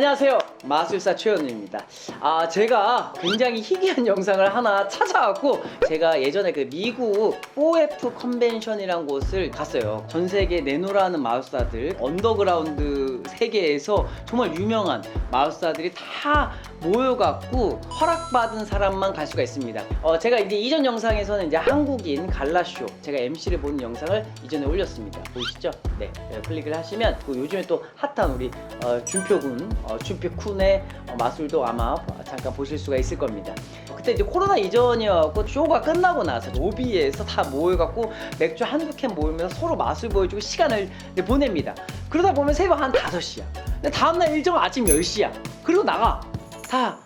안녕하세요. 마술사 최현우입니다. 아 제가 굉장히 희귀한 영상을 하나 찾아왔고 제가 예전에 그 미국 4F 컨벤션이란 곳을 갔어요. 전 세계 내노라는 마술사들 언더그라운드 세계에서 정말 유명한 마술사들이 다 모여갖고 허락받은 사람만 갈 수가 있습니다. 어, 제가 이제 이전 영상에서는 이제 한국인 갈라쇼 제가 MC를 보는 영상을 이전에 올렸습니다. 보이시죠? 네. 네, 클릭을 하시면 그 요즘에 또 핫한 우리 어, 준표군 어, 준표쿤의 어, 마술도 아마 잠깐 보실 수가 있을 겁니다. 어, 그때 이제 코로나 이전이었고 쇼가 끝나고 나서 로비에서 다 모여갖고 맥주 한두 캔 모으면서 서로 마술 보여주고 시간을 보냅니다. 그러다 보면 새벽 한 5시야 근데 다음날 일정은 아침 10시야 그리고 나가 다,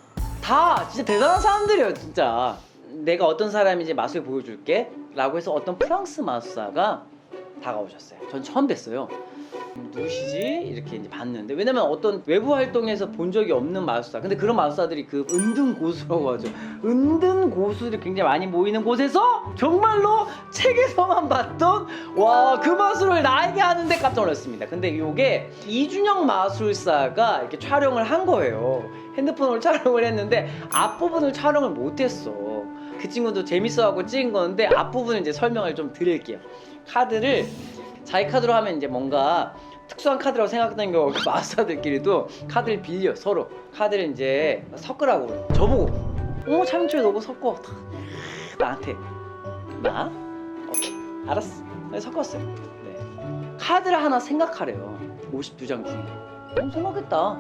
다 진짜 대단한 사람들이에요, 진짜. 내가 어떤 사람인지 마술 보여줄게. 라고 해서 어떤 프랑스 마술사가 다가오셨어요. 전 처음 뵀어요. 음, 누구시지? 이렇게 이제 봤는데. 왜냐면 어떤 외부 활동에서 본 적이 없는 마술사. 근데 그런 마술사들이 그 은둔 고수라고 하죠. 은둔 고수들이 굉장히 많이 모이는 곳에서 정말로 책에서만 봤던 와 그 마술을 나에게 하는데 깜짝 놀랐습니다. 근데 요게 이준영 마술사가 이렇게 촬영을 한 거예요. 핸드폰으로 촬영을 했는데 앞부분을 촬영을 못했어. 그 친구도 재밌어하고 찍은 건데 앞부분을 이제 설명을 좀 드릴게요. 카드를 자기 카드로 하면 이제 뭔가 특수한 카드라고 거그 마스터들끼리도 카드를 빌려 서로. 카드를 이제 섞으라고. 저보고. 어 차민초에 너고 섞어. 다 나한테. 나? 오케이. 알았어. 네, 섞었어요. 네. 카드를 하나 생각하래요. 52장 중에. 어 생각했다.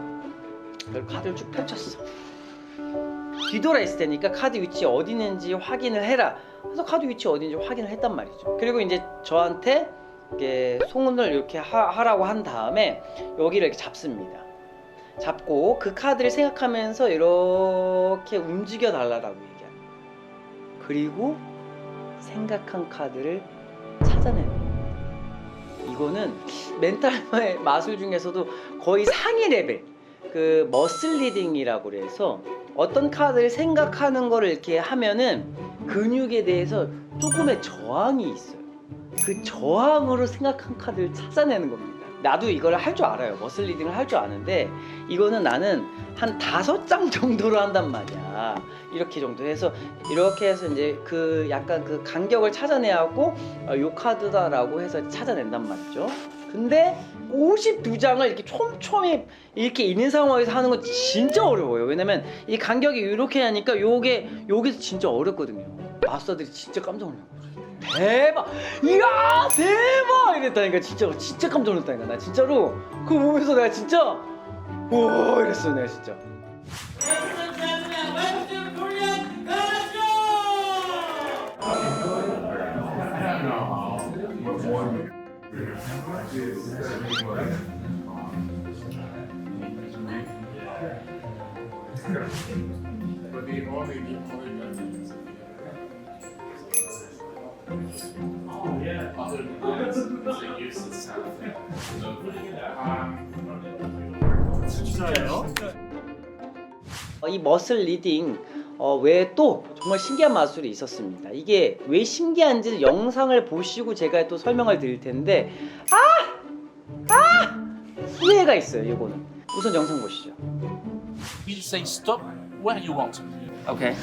그래서 카드를 쭉 펼쳤어. 뒤돌아 있을 테니까 카드 위치 어디 있는지 확인을 해라. 그래서 카드 위치 어디인지 확인을 했단 말이죠. 그리고 이제 저한테 이렇게 송은을 이렇게 하, 라고한 다음에 여기를 이렇게 잡습니다. 잡고 그 카드를 생각하면서 이렇게 움직여 달라고 얘기합니다. 그리고 생각한 카드를 찾아내는 겁니다. 이거는 멘탈 마술 중에서도 거의 상위 레벨 그 머슬 리딩이라고 그래서 어떤 카드를 생각하는 거를 이렇게 하면은 근육에 대해서 조금의 저항이 있어요. 그 저항으로 생각한 카드를 찾아내는 겁니다. 나도 이걸 할 줄 알아요. 머슬 리딩을 할 줄 아는데 이거는 나는 한 다섯 장 정도로 한단 말이야. 이렇게 정도 해서 이렇게 해서 이제 그 약간 그 간격을 찾아내야 하고 어, 요 카드다라고 해서 찾아낸단 말이죠. 근데 52장을 이렇게 촘촘히 이렇게 있는 상황에서 하는 건 진짜 어려워요. 왜냐면 이 간격이 이렇게 하니까 요게 여기서 진짜 어렵거든요. 마스터들이 진짜 깜짝 놀란 거죠. 대박! 이야 대박! 이랬다니까 진짜 진짜 깜짝 놀랐다니까 나 진짜로 그거 보면서 내가 진짜 오 이랬어 내가 진짜 But the only people other than that, it's a useless sound. 어, 이 머슬 리딩 어, 외에 또 정말 신기한 마술이 있었습니다. 이게 왜 신기한지 영상을 보시고 제가 또 설명을 드릴 텐데 아! 아! 후회가 있어요. 이거는 우선 영상 보시죠. We'll say stop where you want. 오케이.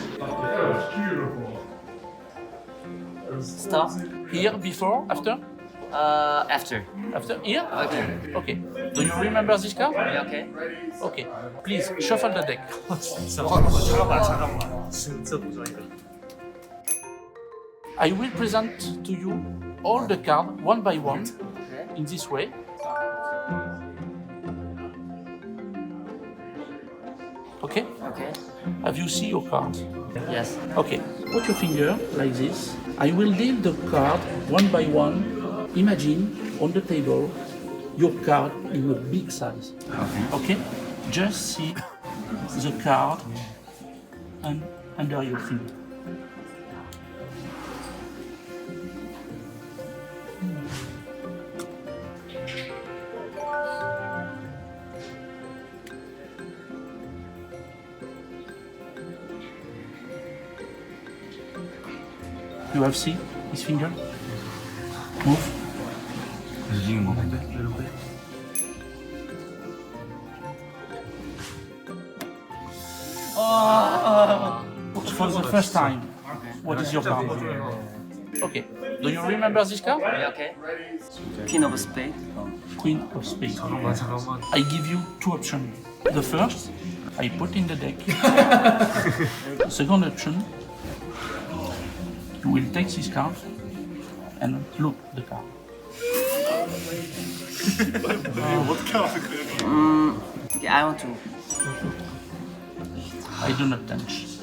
Stop. Here, before, after? Uh, after. After? Here? Okay. Okay. Do you remember this card? Yeah, okay. Okay. Please shuffle the deck. 잠깐만 잠깐만 진짜 도전이다 I will present to you all the cards one by one Okay. in this way. Okay? Okay. Have you see your card? Yes. Okay. Put your finger like this. I will deal the card one by one. Imagine on the table your card in a big size. Okay. Okay? Just see the card and under your finger. You have seen his finger? Move. 움직이는 거 같은데? For the first time, what is your card? Okay. Do you remember this card? Yeah, okay. Queen of spade. Queen of Spades. 잠깐만 잠깐만. I give you two options. The first, I put in the deck. the second option, you will take this card and look the card. 어떻게 알아 그래? Okay, I want to. I do not touch.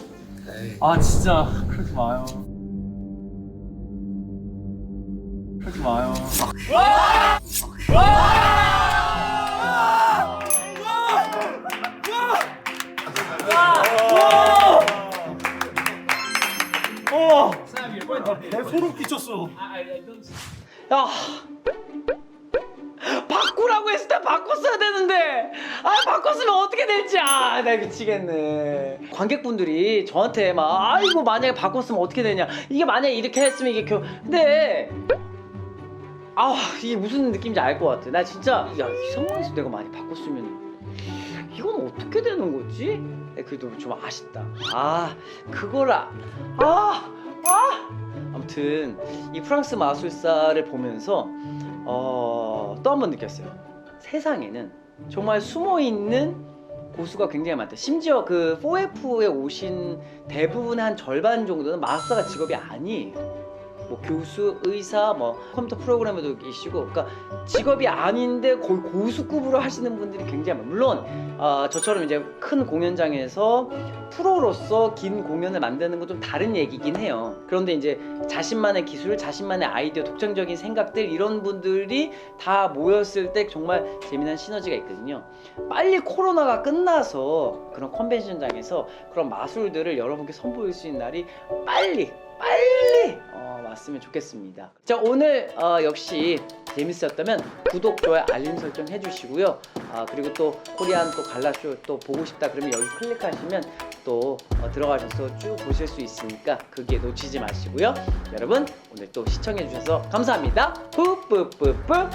아 진짜 그러지 마요. 소름 끼쳤어. 야 바꾸라고 했을 때 바꿨어야 되는데. 아 바꿨으면 어떻게 될지. 아 나 미치겠네. 관객분들이 저한테 막 아이고 만약에 바꿨으면 어떻게 되냐. 이게 만약에 이렇게 했으면 이게 겨 근데 아 이게 무슨 느낌인지 알 것 같아. 나 진짜 야 이 상황에서 내가 많이 바꿨으면 이건 어떻게 되는 거지? 그래도 좀 아쉽다. 아 아, 아, 아! 아무튼 이 프랑스 마술사를 보면서 어, 또 한 번 느꼈어요. 세상에는 정말 숨어 있는 고수가 굉장히 많다. 심지어 그 4F에 오신 대부분의 한 절반 정도는 마술사가 직업이 아니에요. 뭐 교수, 의사, 뭐 컴퓨터 프로그래머도 계시고, 그러니까 직업이 아닌데 거의 고수급으로 하시는 분들이 굉장히 많아요. 물론 어, 저처럼 이제 큰 공연장에서 프로로서 긴 공연을 만드는 건 좀 다른 얘기긴 해요. 그런데 이제 자신만의 기술, 자신만의 아이디어, 독창적인 생각들 이런 분들이 다 모였을 때 정말 재미난 시너지가 있거든요. 빨리 코로나가 끝나서 그런 컨벤션장에서 그런 마술들을 여러분께 선보일 수 있는 날이 빨리 빨리 어, 왔으면 좋겠습니다. 자 오늘 어, 역시 재밌었다면 구독, 좋아요, 알림 설정 해주시고요. 아, 그리고 또 코리안 또 갈라쇼 또 보고 싶다 그러면 여기 클릭하시면 또 어, 들어가셔서 쭉 보실 수 있으니까 그게 놓치지 마시고요. 여러분 오늘 또 시청해 주셔서 감사합니다. 뿌뿌뿌뿌